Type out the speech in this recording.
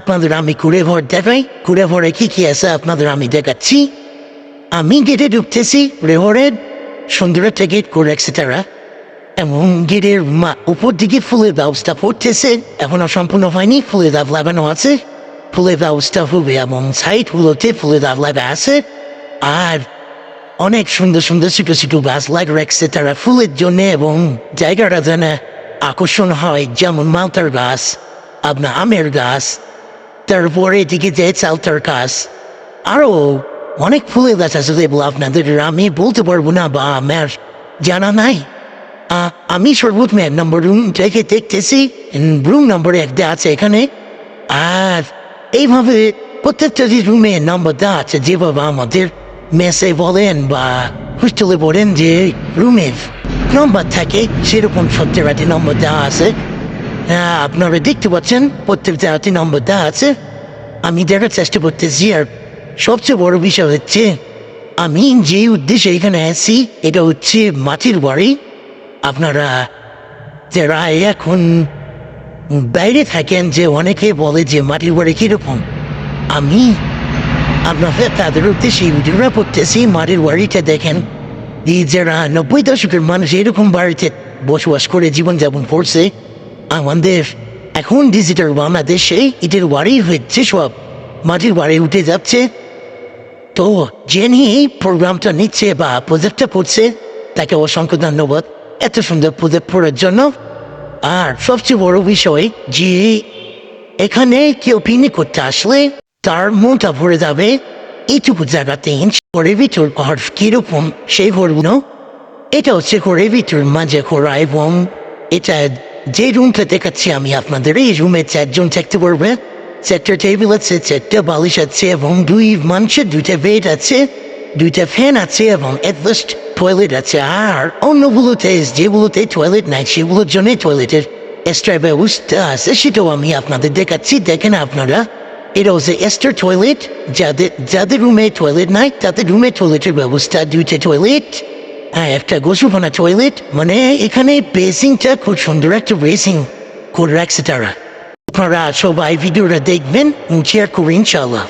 আপনাদের আমি কুড়ে ভর দেখাই, কুড়ে ভরে কি কি আছে আপনাদের আমি দেখাচ্ছি। আমি গেটে ঢুকতেছি রেহরের সুন্দরের থেকে করে এক্সেটারা এবং গেটের মা, উপর দিকে ফুলের ব্যবস্থা পড়তেছে এখনও সম্পূর্ণ হয়নি, ফুলের দাব লাগানো আছে। ফুলের ব্যবস্থা হবে এবং সাইডগুলোতে ফুলের দাব লাগা আছে। আর অনেক সুন্দর সুন্দর ছোট ছোট গাছ লাগা রাখছে তারা ফুলের জন্য এবং জায়গাটা যেন আকর্ষণ হয়, যেমন মালতার গাছ, আপনার আমের গাছ তারপরে এদিকে যে চালতার গাছ আরও অনেক ফুলের গাছ আছে যেগুলো আপনাদের আমি বলতে পারব না বা আমার জানা নাই। আমি সর্বোচ্চ এক নম্বর রুম থেকে দেখতেছি রুম নম্বর এক একটা আছে এখানে। আর এইভাবে প্রত্যেকটা রুমে নম্বর দেওয়া আছে, যেভাবে আমাদের মেসে বলেন বা হোস্টেলে বলেন যে রুমের নম্বর থাকে, সেরকম সত্যি রাতে নম্বর দেওয়া আছে। হ্যাঁ আপনারা দেখতে পাচ্ছেন রাতে নম্বর দেওয়া আছে। আমি দেখার চেষ্টা করতেছি, আর সবচেয়ে বড় বিষয় হচ্ছে, আমি যে উদ্দেশ্যে এখানে আছি, এটা হচ্ছে মাটির বাড়ি। আপনারা যারা এখন বাইরে থাকেন, যে অনেকে বলে যে মাটির বাড়ি কীরকম, আমি আপনাদের তাদের উদ্দেশ্যে ভিডিওটা করতেছি, মাটির বাড়িটা দেখেন। যারা নব্বই দশকের মানুষ এরকম বাড়িতে বসবাস করে, জীবনযাপন করছে আমাদের। এখন ডিজিটাল বাংলাদেশে এদের বাড়ি হচ্ছে সব। মাটির বাড়ি উঠে যাচ্ছে। তো যিনি এই প্রোগ্রামটা নিচ্ছে বা প্রজেক্টটা করছে, তাকে অসংখ্য ধন্যবাদ এত সুন্দর প্রজেক্ট করার জন্য। আর সবচেয়ে বড় বিষয় যে এখানে কেউ পিকনিক করতে আসলে তার মনটা ভরে যাবে। এইটুকু জায়গাতে ঘরের ভিতর ঘর কীরকম সেই ঘরগুলো, এটা হচ্ছে ঘরের ভিতর মাঝে ঘোরা এবং এটা যে রুমটা দেখাচ্ছি আমি আপনাদের, এই রুমে চারজন থাকতে পারবে। চারটা টেবিল আছে চারটা বালিশ আছে এবং দুই মানুষের দুইটা বেড আছে, দুইটা ফ্যান আছে এবং অ্যাটলিস্ট টয়লেট আছে। আর অন্যগুলোতে, যেগুলোতে টয়লেট নাই, সেগুলোর জন্য টয়লেটের এক্সট্রা ব্যবস্থা আছে, সেটাও আমি আপনাদের দেখাচ্ছি। দেখেন আপনারা, এটা হচ্ছে এক্সট্রা টয়লেট যাদের যাদের রুমে টয়লেট নাই, তাদের রুমে টয়লেটের ব্যবস্থা, দুইটা টয়লেট হ্যাঁ একটা গোসুফানা টয়লেট মানে এখানে বেসিংটা খুব সুন্দর, একটা বেসিং করে রাখছে তারা। আপনারা সবাই ভিডিওটা দেখবেন শেয়ার করবেন ইনশাল্লাহ